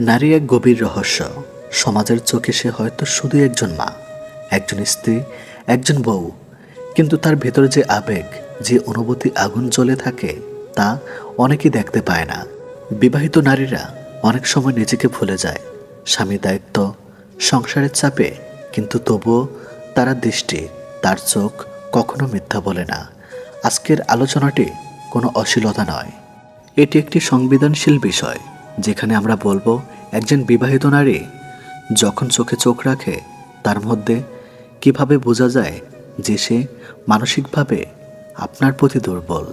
নারী এক গভীর রহস্য। সমাজের চোখে সে হয়তো শুধু একজন মা, একজন স্ত্রী, একজন বউ। কিন্তু তার ভেতরে যে আবেগ, যে অনুভূতি আগুন জ্বলে থাকে, তা অনেকেই দেখতে পায় না। বিবাহিত নারীরা অনেক সময় নিজেকে ভুলে যায়। স্বামী দায়িত্ব, সংসারের চাপে, কিন্তু তবুও তারা দৃষ্টি, তার চোখ কখনো মিথ্যা বলে না। আজকের আলোচনাটি কোনো অশ্লীলতা নয়। এটি একটি সংবেদনশীল বিষয়। যেখানে আমরা বলব, একজন বিবাহিত নারী যখন চোখে চোখ রাখে, তার মধ্যে কীভাবে বোঝা যায় যে সে মানসিকভাবে আপনার প্রতি দুর্বল?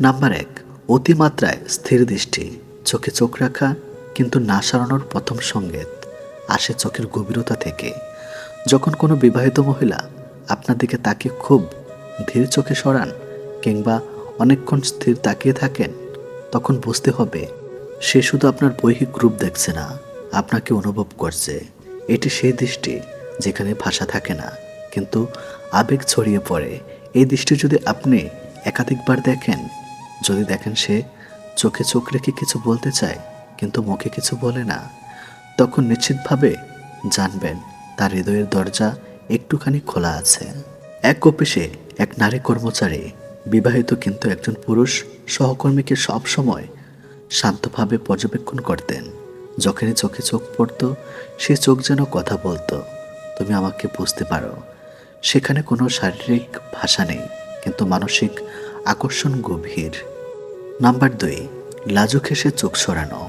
নাম্বার এক, অতিমাত্রায় স্থির দৃষ্টি। চোখে চোখ রাখা কিন্তু না সারানোর প্রথম সঙ্গেত আসে চোখের গভীরতা থেকে। যখন কোনো বিবাহিত মহিলা আপনার দিকে তাকে খুব ধীর চোখে সরান কিংবা অনেকক্ষণ স্থির তাকিয়ে থাকেন, তখন বুঝতে হবে সে শুধু আপনার বৈহিক রূপ দেখছে না, আপনাকে অনুভব করছে। এটি সেই দৃষ্টি যেখানে ভাষা থাকে না, কিন্তু আবেগ ছড়িয়ে পড়ে। এই দৃষ্টি যদি আপনি একাধিকবার দেখেন, যদি দেখেন সে চোখে চোখ রেখে কিছু বলতে চায়, কিন্তু মুখে কিছু বলে না, তখন নিশ্চিতভাবে জানবেন তার হৃদয়ের দরজা একটুখানি খোলা আছে। এক অফিসে এক নারী কর্মচারী, বিবাহিত কিন্তু একজন পুরুষ, সহকর্মীকে সব সময় শান্তভাবে পর্যবেক্ষণ করতেন। যখনই চোখে চোখ পড়তো, সে চোখ যেন কথা বলতো। তুমি আমাকে বুঝতে পারো, সেখানে কোনো শারীরিক ভাষা নেই, কিন্তু মানসিক আকর্ষণ গভীর। নাম্বার দুই, লাজুক হেসে চোখ সরানো।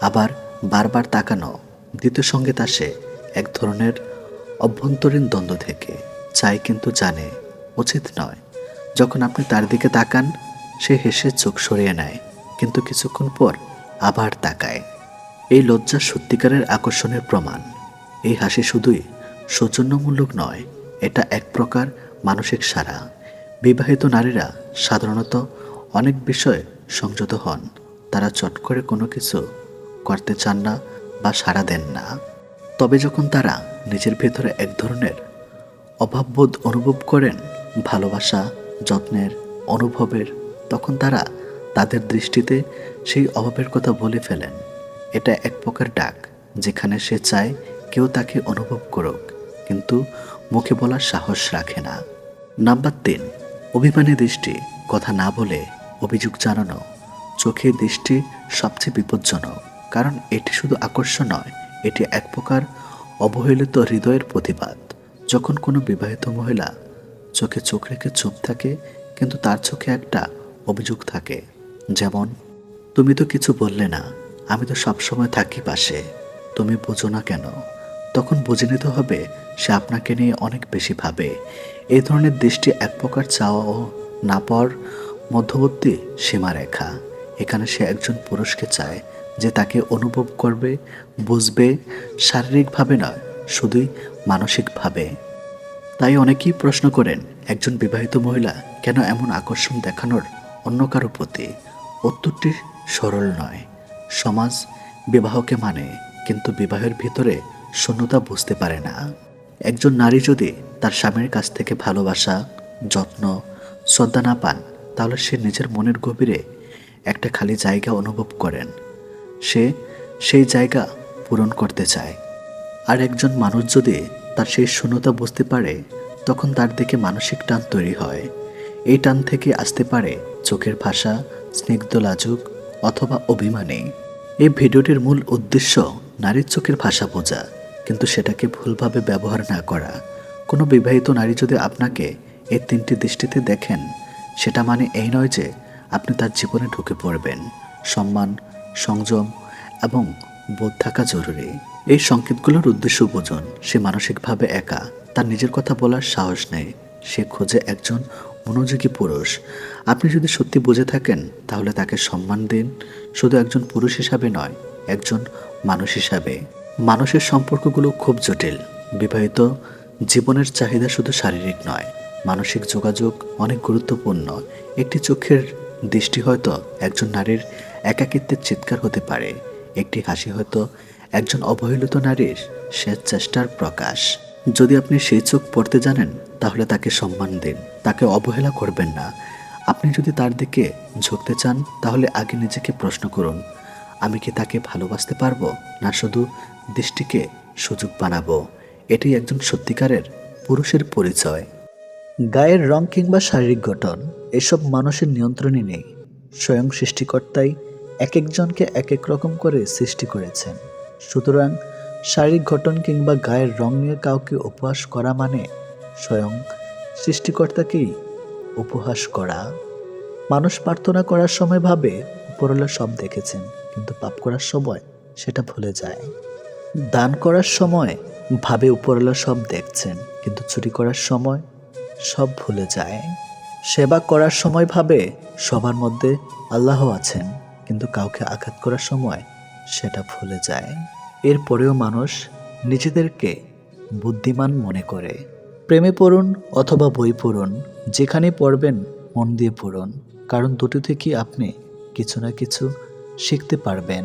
আবার বারবার তাকানো। দ্বিতীয় সংগীত আসে এক ধরনের অভ্যন্তরীণ দ্বন্দ্ব থেকে চাই কিন্তু জানে, উচিত নয়। যখন আপনি তার দিকে তাকান, সে হেসে চোখ সরিয়ে নেয়। কিন্তু কিছুক্ষণ পর আবার তাকায়। এই লজ্জা সত্যিকারের আকর্ষণের প্রমাণ। এই হাসি শুধুই সৌজন্যমূলক নয়, এটা এক প্রকার মানসিক সারা বিবাহিত নারীরা সাধারণত অনেক বিষয়ে সংযত হন। তারা চট করে কোনো কিছু করতে চান না বা সাড়া দেন না। তবে যখন তারা নিজের ভেতরে এক ধরনের অভাববোধ অনুভব করেন, ভালোবাসা, যত্নের, অনুভবের, তখন তারা তাদের দৃষ্টিতে সেই অভাবের কথা বলে ফেলেন। এটা এক প্রকার ডাক, যেখানে সে চায় কেউ তাকে অনুভব করুক, কিন্তু মুখে বলার সাহস রাখে না। নাম্বার তিন, অভিমানী দৃষ্টি, কথা না বলে অভিযোগ জানানো। চোখের দৃষ্টি সবচেয়ে বিপজ্জনক, কারণ এটি শুধু আকর্ষণ নয়, এটি এক প্রকার অবহেলিত হৃদয়ের প্রতিবাদ। যখন কোনো বিবাহিত মহিলা চোখে চোখ রেখে চুপ থাকে, কিন্তু তার চোখে একটা অভিযোগ থাকে। যেমন, তুমি তো কিছু বললে না, আমি তো সবসময় থাকি পাশে, তুমি বোঝো না কেন? তখন বুঝে নিতে হবে, সে আপনাকে নিয়ে অনেক বেশি ভাবে। এই ধরনের দৃষ্টি এক প্রকার চাওয়া ও না পাওয়ার মধ্যবর্তী সীমারেখা। এখানে সে একজন পুরুষকে চায়, যে তাকে অনুভব করবে, বুঝবে, শারীরিকভাবে নয়, শুধুই মানসিকভাবে। তাই অনেকেই প্রশ্ন করেন, একজন বিবাহিত মহিলা কেন এমন আকর্ষণ দেখানোর অন্য কারও প্রতি? উত্তরটি সরল নয়। সমাজ বিবাহকে মানে কিন্তু বিবাহের ভিতরে শূন্যতা বুঝতে পারে না। একজন নারী যদি তার স্বামীর কাছ থেকে ভালোবাসা, যত্ন, শ্রদ্ধা না পান, তাহলে সে নিজের মনের গভীরে একটা খালি জায়গা অনুভব করেন। সে সেই জায়গা পূরণ করতে চায়। আর একজন মানুষ যদি তার সেই শূন্যতা বুঝতে পারে, তখন তার দিকে মানসিক টান তৈরি হয়। এই টান থেকে আসতে পারে চোখের ভাষা স্নিগ্ধ লাজুক অথবা অভিমানী। এই ভিডিওটির মূল উদ্দেশ্য নারীর চোখের ভাষা বোঝা, কিন্তু সেটাকে ভুলভাবে ব্যবহার না করা। কোনো বিবাহিত নারী যদি আপনাকে এই তিনটি দৃষ্টিতে দেখেন, সেটা মানে এই নয় যে আপনি তার জীবনে ঢুকে পড়বেন। সম্মান, সংযম এবং বোধ থাকা জরুরি। এই সংকেতগুলোর উদ্দেশ্য বুঝুন, সে মানসিকভাবে একা, তার নিজের কথা বলার সাহস নেই, সে খোঁজে একজন মনোযোগী পুরুষ। আপনি যদি সত্যি বুঝে থাকেন, তাহলে তাকে সম্মান দিন। শুধু একজন পুরুষ হিসাবে নয়, একজন মানুষ হিসাবে। মানুষের সম্পর্কগুলো খুব জটিল। বিবাহিত জীবনের চাহিদা শুধু শারীরিক নয়, মানসিক যোগাযোগ অনেক গুরুত্বপূর্ণ। একটি চোখের দৃষ্টি হয়তো একজন নারীর একাকিত্বের চিৎকার হতে পারে, একটি হাসি হয়তো একজন অবহেলিত নারীর শেষ চেষ্টার প্রকাশ। যদি আপনি সেই চোখ পড়তে জানেন, তাহলে তাকে সম্মান দিন। তাকে অবহেলা করবেন না। আপনি যদি তার দিকে ঝুঁকতে চান, তাহলে আগে নিজেকে প্রশ্ন করুন, আমি কি তাকে ভালোবাসতে পারব? না, শুধু দৃষ্টিকে সুযোগ বানাবো। এটি একজন সত্যিকারের পুরুষের পরিচয়। গায়ের রং কিংবা শারীরিক গঠন, এসব মানুষের নিয়ন্ত্রণে নেই। স্বয়ং সৃষ্টিকর্তাই এক একজনকে এক এক রকম করে সৃষ্টি করেছেন। সুতরাং শারীরিক গঠন কিংবা গায়ের রং নিয়ে কাউকে উপহাস করা মানে স্বয়ং সৃষ্টিকর্তাকেই উপহাস করা। মানুষ প্রার্থনা করার সময় ভাবে, উপরওয়ালা সব দেখেছেন, কিন্তু পাপ করার সময় সেটা ভুলে যায়। দান করার সময় ভাবে, উপরওয়ালা সব দেখছেন, কিন্তু চুরি করার সময় সব ভুলে যায়। সেবা করার সময় ভাবে, সবার মধ্যে আল্লাহ আছেন, কিন্তু কাউকে আঘাত করার সময় সেটা ভুলে যায়। এরপরেও মানুষ নিজেদেরকে বুদ্ধিমান মনে করে। প্রেমে পড়ুন অথবা বই পড়ুন, যেখানে পড়বেন মন দিয়ে পড়ুন, কারণ দুটো থেকে আপনি কিছু না কিছু শিখতে পারবেন।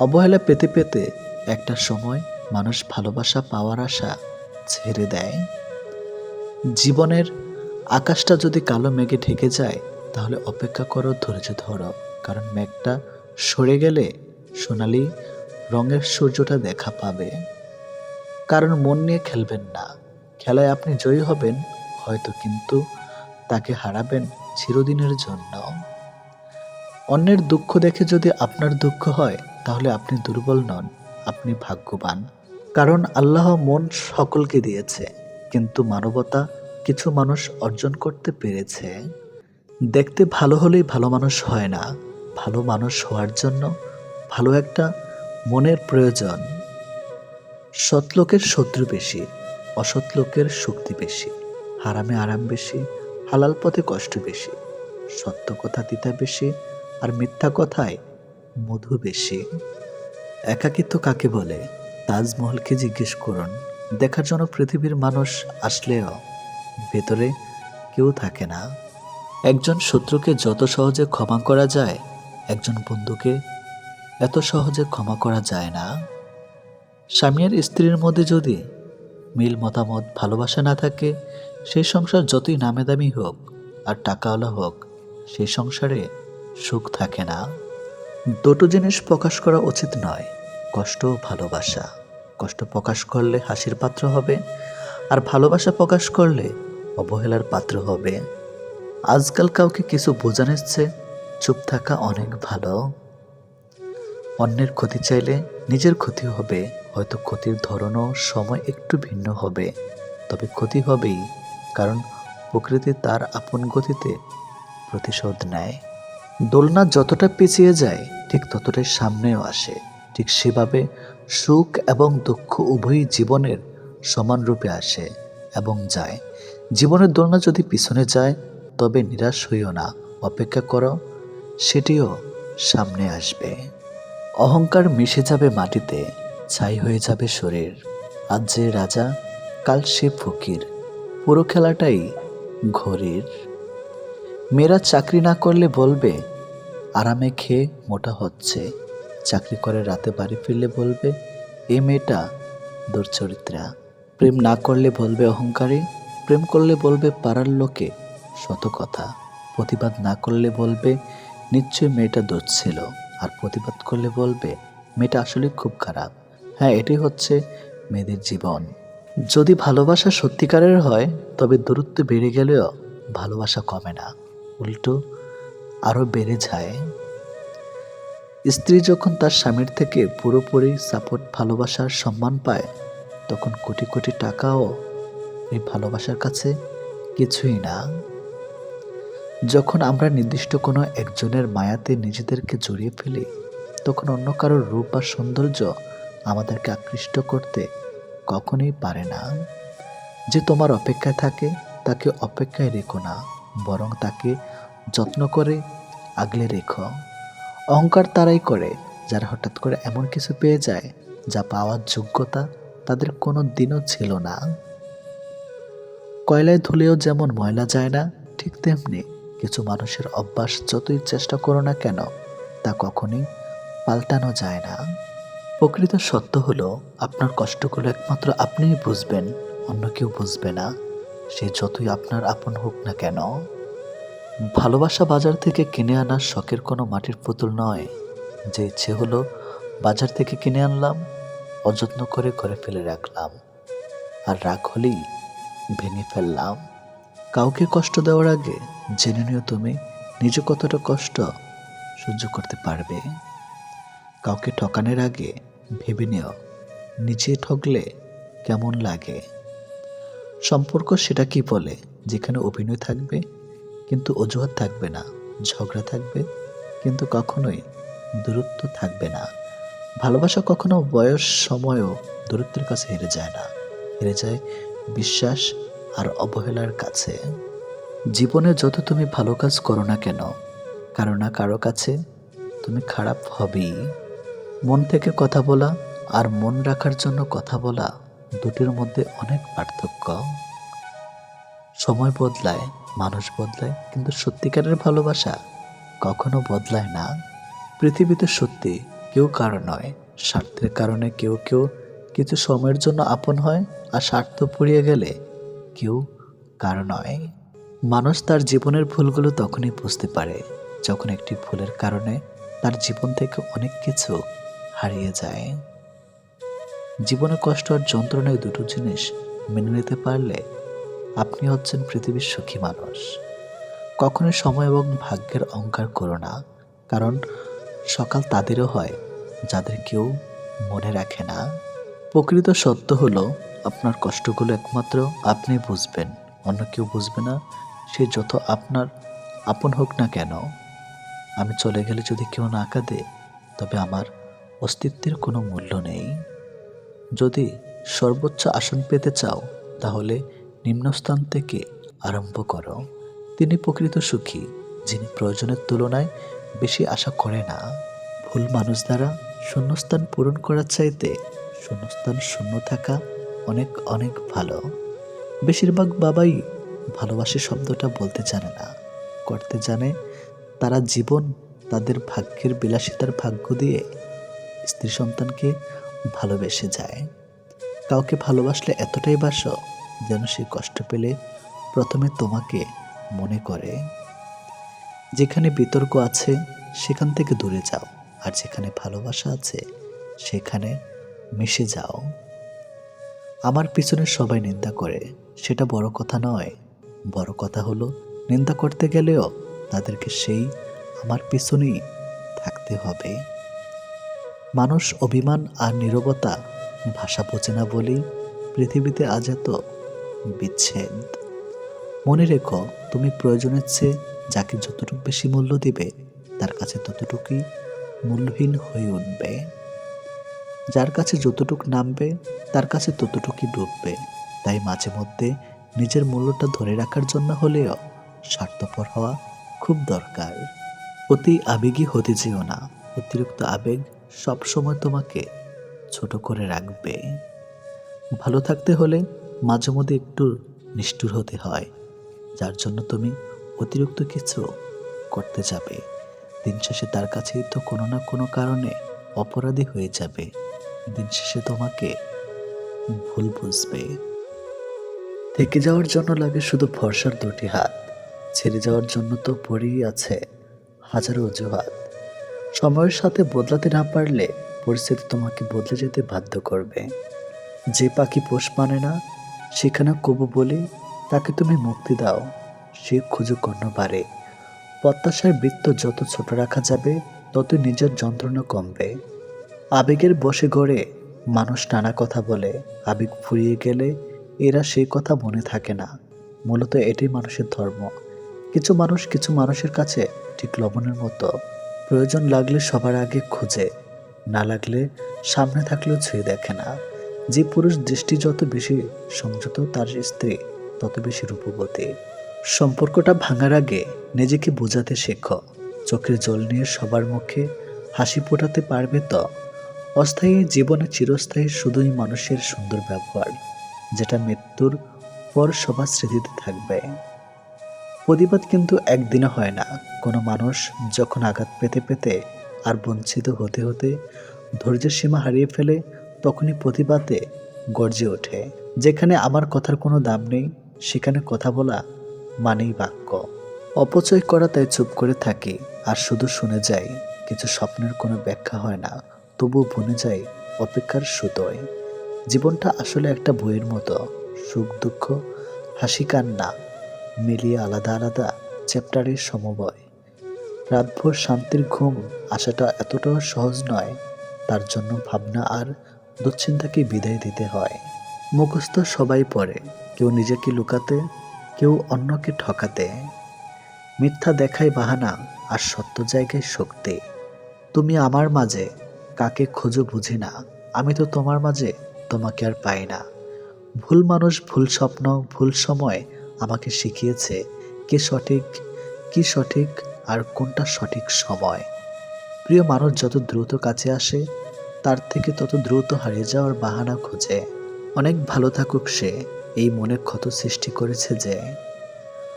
অবহেলা পেতে পেতে একটা সময় মানুষ ভালোবাসা পাওয়ার আশা ছেড়ে দেয়। জীবনের আকাশটা যদি কালো মেঘে ঢেকে যায়, তাহলে অপেক্ষা করো ধৈর্য ধরো, কারণ মেঘটা সরে গেলে সোনালি রঙের সূর্যটা দেখা পাবে। কারণ মন নিয়ে খেলবেন না। খেলায় আপনি জয়ী হবেন, হয়তো কিন্তু তাকে হারাবেন চিরদিনের জন্য। অন্যের দুঃখ দেখে যদি আপনার দুঃখ হয়, তাহলে আপনি দুর্বল নন, আপনি ভাগ্যবান। কারণ আল্লাহ মন সকলকে দিয়েছে, কিন্তু মানবতা কিছু মানুষ অর্জন করতে পেরেছে। দেখতে ভালো হলেই ভালো মানুষ হয় না, ভালো মানুষ হওয়ার জন্য ভালো একটা মনের প্রয়োজন। সৎ লোকের শত্রু বেশি অসৎ লোকের শক্তি বেশি, হারামে আরাম বেশি, হালাল পথে কষ্ট বেশি, সত্য কথা দিতে বেশি আর মিথ্যা কথায় মধু বেশি। একাকিত্ব কাকে বলে? তাজমহলকে জিজ্ঞেস করুন। দেখার জন্য পৃথিবীর মানুষ আসলেও ভেতরে কেউ থাকে না। একজন শত্রুকে যত সহজে ক্ষমা করা যায়, একজন বন্ধুকে এত সহজে ক্ষমা করা যায় না। স্বামী আর স্ত্রীর মধ্যে যদি মিল মতামত, ভালোবাসা না থাকে সেই সংসার যতই নামে দামি হোক আর টাকাওয়ালা হোক সেই সংসারে সুখ থাকে না। দুটো জিনিস প্রকাশ করা উচিত নয়, কষ্ট ভালোবাসা। কষ্ট প্রকাশ করলে হাসির পাত্র হবে আর ভালোবাসা প্রকাশ করলে অবহেলার পাত্র হবে। আজকাল কাউকে কিছু বোঝানোর চেয়ে চুপ থাকা অনেক ভালো। অন্যের ক্ষতি চাইলে নিজের ক্ষতি হবে। হয়তো ক্ষতির ধরনও সময় একটু ভিন্ন হবে। তবে ক্ষতি হবেই, কারণ প্রকৃতি তার আপন গতিতে প্রতিশোধ নেয়। দোলনা যতটা পিছিয়ে যায়, ঠিক ততটাই সামনেও আসে। ঠিক সেভাবে সুখ এবং দুঃখ উভয়ই জীবনের সমান রূপে আসে এবং যায়। জীবনের দোলনা যদি পিছনে যায়, তবে নিরাশ হইও না, অপেক্ষা করো, সেটিও সামনে আসবে। অহংকার মিশে যাবে মাটিতে ছাই হয়ে যাবে শরীর। আজ যে রাজা, কাল সে ফকির। পুরো খেলাটাই ঘড়ির মেয়েরা চাকরি না করলে বলবে, আরামে খেয়ে মোটা হচ্ছে। চাকরি করে রাতে বাড়ি ফিরলে বলবে, এ মেয়েটা দুর্চরিত্রা। প্রেম না করলে বলবে অহংকারী, প্রেম করলে বলবে পাড়ার লোকে শত কথা। প্রতিবাদ না করলে বলবে, নিশ্চয়ই মেয়েটা দোষ ছিল আর প্রতিবাদ করলে বলবে, মেয়েটা আসলে খুব খারাপ। হ্যাঁ এটি হচ্ছে মেয়েদের জীবন। যদি ভালোবাসা সত্যিকারের হয়, তবে দূরত্ব বেড়ে গেলেও ভালোবাসা কমে না। উল্টো আরও বেড়ে যায়। স্ত্রী যখন তার স্বামীর থেকে পুরোপুরি সাপোর্ট ভালোবাসার সম্মান পায়, তখন কোটি কোটি টাকাও এই ভালোবাসার কাছে কিছুই না। যখন আমরা নির্দিষ্ট কোনো একজনের মায়াতে নিজেদেরকে জড়িয়ে ফেলি, তখন অন্য কারোর রূপ বা সৌন্দর্য আমাদেরকে আকৃষ্ট করতে কখনোই পারে না। যে তোমার অপেক্ষায় থাকে, তাকে অপেক্ষায় রেখো না, বরং তাকে যত্ন করে আগলে রেখো। অহংকার তারাই করে, যারা হঠাৎ করে এমন কিছু পেয়ে যায়, যা পাওয়ার যোগ্যতা তাদের কোনো দিনও ছিল না। কয়লায় ধুলেও যেমন ময়লা যায় না, ঠিক তেমনি কিছু মানুষের অভ্যাস যতই চেষ্টা করো না কেন, তা কখনই পাল্টানো যায় না। প্রকৃত সত্য হলো, আপনার কষ্টগুলো একমাত্র আপনিই বুঝবেন, অন্য কেউ বুঝবে না। সে যতই আপনার আপন হোক না কেন। ভালোবাসা বাজার থেকে কিনে আনা শখের কোনো মাটির পুতুল নয়। যে ইচ্ছে হলো, বাজার থেকে কিনে আনলাম, অযত্ন করে ঘরে ফেলে রাখলাম। আর রাগ হলেই ভেঙে ফেললাম। কাউকে কষ্ট দেওয়ার আগে জেনে নিও তুমি, নিজে কতটা কষ্ট সহ্য করতে পারবে। কাউকে ঠকানোর আগে ভেবে নিও নিজে ঠকলে কেমন লাগে। সম্পর্ক সেটা কি বলে? যেখানে অভিনয় থাকবে, কিন্তু অজুহাত থাকবে না, ঝগড়া থাকবে, কিন্তু কখনোই দূরত্ব থাকবে না। ভালোবাসা কখনো বয়স, সময়ও দূরত্বের কাছে হেরে যায় না, হেরে যায় বিশ্বাস আর অবহেলার কাছে। জীবনে যত তুমি ভালো কাজ করো না কেন, কারও না কারও কাছে তুমি খারাপ হবেই। মন থেকে কথা বলা আর মন রাখার জন্য কথা বলা দুটির মধ্যে অনেক পার্থক্য। সময় বদলায়, মানুষ বদলায়, কিন্তু সত্যিকারের ভালোবাসা কখনো বদলায় না। পৃথিবীতে সত্যি কেউ কারও নয়, স্বার্থের কারণে কেউ কেউ কিছু সময়ের জন্য আপন হয় আর স্বার্থ পুড়িয়ে গেলে কেউ কারও নয়। মানুষ তার জীবনের ভুলগুলো তখনই বুঝতে পারে যখন একটি ভুলের কারণে তার জীবন থেকে অনেক কিছু হারিয়ে যায়। জীবনে কষ্ট আর যন্ত্রণায় দুটো জিনিস মেনে নিতে পারলে আপনি হচ্ছেন পৃথিবীর সুখী মানুষ। কখনোই সময় এবং ভাগ্যের অহংকার করো না, কারণ সকাল তাদেরও হয় যাদের কেউ মনে রাখে না। প্রকৃত সত্য হলো আপনার কষ্টগুলো একমাত্র আপনি বুঝবেন, অন্য কেউ বুঝবে না, সে যত আপনার আপন হোক না কেন। আমি চলে গেলে যদি কেউ না কাঁদে, তবে আমার অস্তিত্বের কোনো মূল্য নেই। যদি সর্বোচ্চ আসন পেতে চাও, তাহলে নিম্নস্থান থেকে আরম্ভ করো। তিনি প্রকৃত সুখী, যিনি প্রয়োজনের তুলনায় বেশি আশা করে না। ভুল মানুষ দ্বারা শূন্যস্থান পূরণ করার চাইতে শূন্যস্থান শূন্য থাকা অনেক অনেক ভালো। বেশিরভাগ বাবাই ভালোবাসে শব্দটা বলতে জানে না, করতে জানে তারা জীবন তাদের ভাগ্যের বিলাসিতার ভাগ্য দিয়ে স্ত্রী সন্তানকে ভালোবেসে যায়। কাউকে ভালোবাসলে এতটাই বাসো যেন সে কষ্ট পেলে প্রথমে তোমাকে মনে করে। যেখানে বিতর্ক আছে, সেখান থেকে দূরে যাও, আর যেখানে ভালোবাসা আছে, সেখানে মিশে যাও। আমার পিছনে সবাই নিন্দা করে, সেটা বড় কথা নয়। বড় কথা হলো, নিন্দা করতে গেলেও তাদেরকে সেই আমার পিছনেই থাকতে হবে। মানুষ অভিমান আর নীরবতা ভাষা বোঝে না বলেই পৃথিবীতে আজ এত বিচ্ছেদ। মনে রেখো, তুমি প্রয়োজনের চেয়ে যাকে যতটুকু বেশি মূল্য দিবে, তার কাছে ততটুকুই মূল্যহীন হয়ে উঠবে। যার কাছে যতটুক নামবে, তার কাছে ততটুকুই ডুববে। তাই মাঝে মধ্যে নিজের মূল্যটা ধরে রাখার জন্য হলেও স্বার্থপর হওয়া খুব দরকার। অতি আবেগী হতে যেও না, অতিরিক্ত আবেগ সবসময় তোমাকে ছোট করে রাখবে। ভালো থাকতে হলে মাঝে মধ্যে একটু নিষ্ঠুর হতে হয়, যার জন্য তুমি অতিরিক্ত কিছু করতে যাবে। দিন শেষে তার কাছেই তো কোনো না কোনো কারণে অপরাধী হয়ে যাবে। দিন শেষে তোমাকে ভুল বুঝবে। থেকে যাওয়ার জন্য লাগে শুধু ভরসার দুটি হাত, ছেড়ে যাওয়ার জন্য তো পড়েই আছে হাজারো অজুহাত। সময়ের সাথে বদলাতে না পারলে পরিস্থিতি তোমাকে বদলে যেতে বাধ্য করবে। যে পাখি পোষ মানে না, সেখানে কবু বলে তাকে তুমি মুক্তি দাও, সে খুঁজে কর্ণ বাড়ে প্রত্যাশার বৃত্ত যত ছোট রাখা যাবে, তত নিজের যন্ত্রণা কমবে। আবেগের বসে গড়ে মানুষ নানা কথা বলে, আবেগ ফুরিয়ে গেলে এরা সেই কথা মনে থাকে না। মূলত এটাই মানুষের ধর্ম। কিছু মানুষ কিছু মানুষের কাছে ঠিক লবণের মতো। প্রয়োজন লাগলে সবার আগে খুঁজে, না লাগলে সামনে থাকলেও ছুঁয়ে দেখে না। যে পুরুষ দৃষ্টি যত বেশি সংযত, তার স্ত্রী তত বেশি রূপবতী। সম্পর্কটা ভাঙার আগে নিজেকে বোঝাতে শেখো। চোখের জল নিয়ে সবার মুখে হাসি ফোটাতে পারবে তো? অস্থায়ী জীবনে চিরস্থায়ী শুধুই মানুষের সুন্দর ব্যবহার, যেটা মৃত্যুর পর সবার স্মৃতিতে থাকবে। প্রতিবাদ কিন্তু একদিনে হয় না। কোনো মানুষ যখন আঘাত পেতে পেতে আর বঞ্চিত হতে হতে ধৈর্যের সীমা হারিয়ে ফেলে, তখনই প্রতিবাদে গর্জে ওঠে। যেখানে আমার কথার কোনো দাম নেই, সেখানে কথা বলা মানেই বাক্য। অপচয় করা তাই চুপ করে থাকি আর শুধু শুনে যাই। কিছু স্বপ্নের কোনো ব্যাখ্যা হয় না তবু বনে যাই অপেক্ষার সুতোয়। জীবনটা আসলে একটা বইয়ের মতো, সুখ দুঃখ, হাসি কান্না মিলিয়ে আলাদা আলাদা চ্যাপ্টারের সমবয়। রাতভর শান্তির ঘুম আসাটা এতটাও সহজ নয়, তার জন্য ভাবনা আর দুশ্চিন্তাকে বিদায় দিতে হয়। মুখস্থ সবাই পড়ে, কেউ নিজেকে লুকাতে, কেউ অন্যকে ঠকাতে। মিথ্যা দেখায় বাহানা আর সত্য জায়গায় শক্তি। তুমি আমার মাঝে, কাকে খোঁজো বুঝি না। আমি তো তোমার মাঝে, তোমাকে আর পাই না। ভুল মানুষ ভুল স্বপ্ন, ভুল সময় আমাকে শিখিয়েছে কে সঠিক, কি সঠিক আর কোনটা সঠিক সময়। প্রিয় মানুষ যত দ্রুত কাছে আসে, তার থেকে তত দ্রুত হারিয়ে যাওয়ার বাহানা খোঁজে। অনেক ভালো থাকুক সে, এই মনে ক্ষত সৃষ্টি করেছে যে।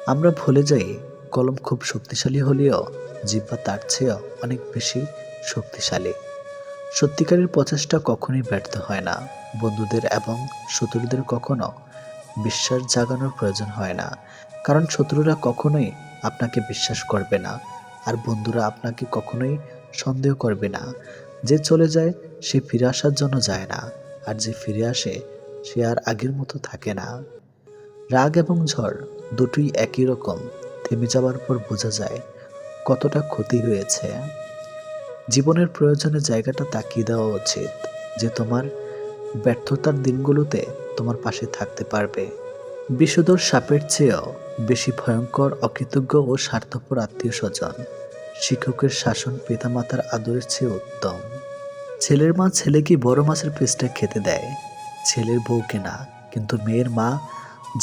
আমরা ভুলে যাই, কলম খুব শক্তিশালী হলেও জিব্বা তার চেয়েও অনেক বেশি শক্তিশালী। সত্যিকারের প্রচেষ্টা কখনোই ব্যর্থ হয় না। বন্ধুদের এবং শত্রুদের কখনো বিশ্বাস জাগানোর প্রয়োজন হয় না। কারণ শত্রুরা কখনোই আপনাকে বিশ্বাস করবে না, আর বন্ধুরা আপনাকে কখনোই সন্দেহ করবে না। যে চলে যায়, সে ফিরে আসার জন্য যায় না, আর যে ফিরে আসে, সে আর আগের মতো থাকে না। রাগ এবং ঝড় দুটোই একই রকম, থেমে যাওয়ার পর বোঝা যায় কতটা ক্ষতি হয়েছে জীবনের প্রয়োজনে জায়গাটা তাকিয়ে দেওয়া উচিত, যে তোমার ব্যর্থতার দিনগুলোতে তোমার পাশে থাকতে পারবে। বিষধর সাপের চেয়েও বেশি ভয়ঙ্কর, অকৃতজ্ঞ ও স্বার্থপর আত্মীয় স্বজন। শিক্ষকের শাসন পিতামাতার আদরের চেয়ে উত্তম। ছেলের মা ছেলেকে বড় মাছের পিসটা খেতে দেয়? ছেলের বউকে না, কিন্তু মেয়ের মা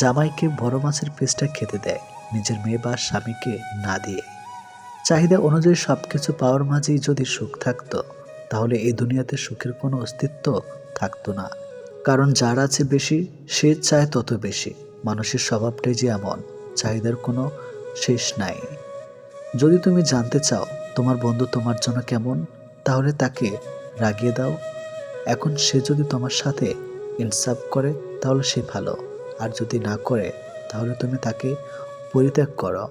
জামাইকে বড় মাছের পিসটা খেতে দেয়, নিজের মেয়ে বা স্বামীকে না দিয়ে। চাহিদা অনুযায়ী সব কিছু পাওয়ার মাঝেই যদি সুখ থাকতো, তাহলে এই দুনিয়াতে সুখের কোনো অস্তিত্ব থাকতো না। কারণ যার আছে বেশি, সে চায় তত বেশি। মানুষের স্বভাবটাই যে এমন, চাহিদার কোনো শেষ নাই। যদি তুমি জানতে চাও, তোমার বন্ধু তোমার জন্য কেমন, তাহলে তাকে রাগিয়ে দাও। এখন সে যদি তোমার সাথে ইনসাফ করে, তাহলে সে ভালো। আর যদি না করে, তাহলে তুমি তাকে পরিত্যাগ করো।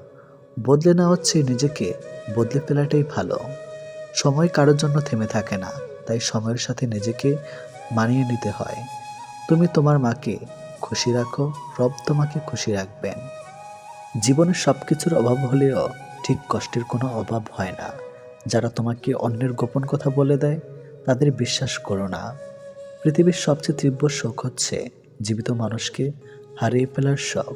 বদলে না হচ্ছে নিজেকে বদলে ফেলাটাই ভালো। সময় কারোর জন্য থেমে থাকে না, তাই সময়ের সাথে নিজেকে মানিয়ে নিতে হয়। তুমি তোমার মাকে খুশি রাখো, রব তোমাকে খুশি রাখবেন। জীবনে সব কিছুর অভাব হলেও ঠিক কষ্টের কোনো অভাব হয় না। যারা তোমাকে অন্যের গোপন কথা বলে দেয়, তাদের বিশ্বাস করো না। পৃথিবীর সবচেয়ে তীব্র শোক হচ্ছে জীবিত মানুষকে হারিয়ে ফেলার শখ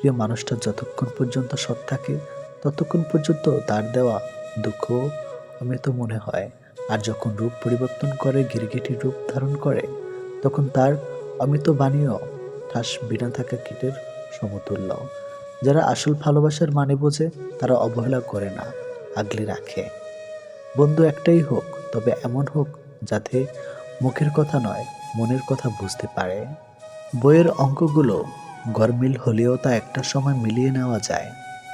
প্রিয় মানুষটা যতক্ষণ পর্যন্ত সৎ থাকে, ততক্ষণ পর্যন্ত তার দেওয়া দুঃখ অমৃত মনে হয়। আর যখন রূপ পরিবর্তন করে গিরগিটি রূপ ধারণ করে, তখন তার অমৃত বাণীও ঠাস বিনা থাকা কীটের সমতুল্য। যারা আসল ভালোবাসার মানে বোঝে, তারা অবহেলা করে না, আগলে রাখে। বন্ধু একটাই হোক, তবে এমন হোক যাতে মুখের কথা নয়, মনের কথা বুঝতে পারে। বইয়ের অঙ্কগুলো গরমিল হলেও তা একটা সময় মিলিয়ে নেওয়া যায়,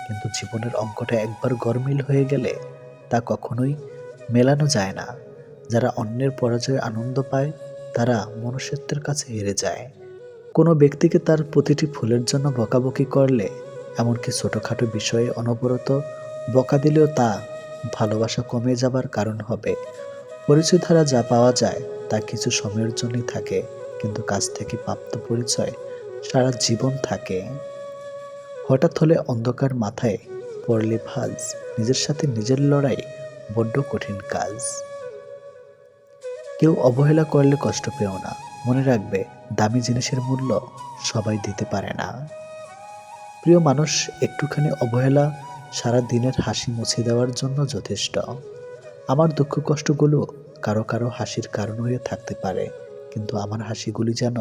কিন্তু জীবনের অঙ্কটা একবার গরমিল হয়ে গেলে তা কখনোই মেলানো যায় না। যারা অন্যের পরাজয়ে আনন্দ পায়, তারা মনুষ্যত্বের কাছে হেরে যায়। কোনো ব্যক্তিকে তার প্রতিটি ফুলের জন্য বকাবকি করলে এমনকি ছোটোখাটো বিষয়ে অনবরত বকা দিলেও তা ভালোবাসা কমে যাবার কারণ হবে। পরিচয় দ্বারা যা পাওয়া যায়, তা কিছু সময়ের জন্যই থাকে, কিন্তু কাছ থেকে প্রাপ্ত পরিচয় সারা জীবন থাকে। হঠাৎ হলে অন্ধকার মাথায় পড়লে ভাজ নিজের সাথে নিজের লড়াই বড্ড কঠিন কাজ। কেউ অবহেলা করলে কষ্ট পেও না। মনে রাখবে, দামি জিনিসের মূল্য সবাই দিতে পারে না। প্রিয় মানুষ, একটুখানি অবহেলা সারা দিনের হাসি মুছে দেওয়ার জন্য যথেষ্ট। আমার দুঃখ কষ্টগুলো কারও কারও হাসির কারণ হয়ে থাকতে পারে, কিন্তু আমার হাসিগুলি যেন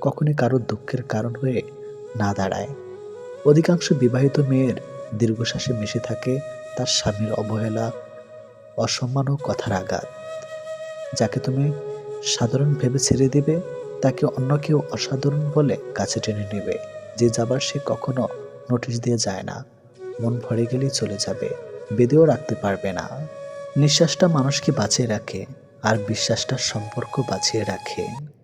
কখনই কারও দুঃখের কারণ হয়ে না দাঁড়ায়। অধিকাংশ বিবাহিত মেয়ের দীর্ঘশ্বাসে মিশে থাকে তার স্বামীর অবহেলা অসম্মান ও কথার আঘাত। যাকে তুমি সাধারণ ভেবে ছেড়ে দিবে, তাকে অন্য কেউ অসাধারণ বলে কাছে টেনে নেবে। যে যাবার সে কখনো নোটিশ দিয়ে যায় না। মন ভরে গেলেই চলে যাবে, বেঁধেও রাখতে পারবে না। নিঃশ্বাসটা মানুষকে বাঁচিয়ে রাখে, আর বিশ্বাসটা সম্পর্ক বাঁচিয়ে রাখে।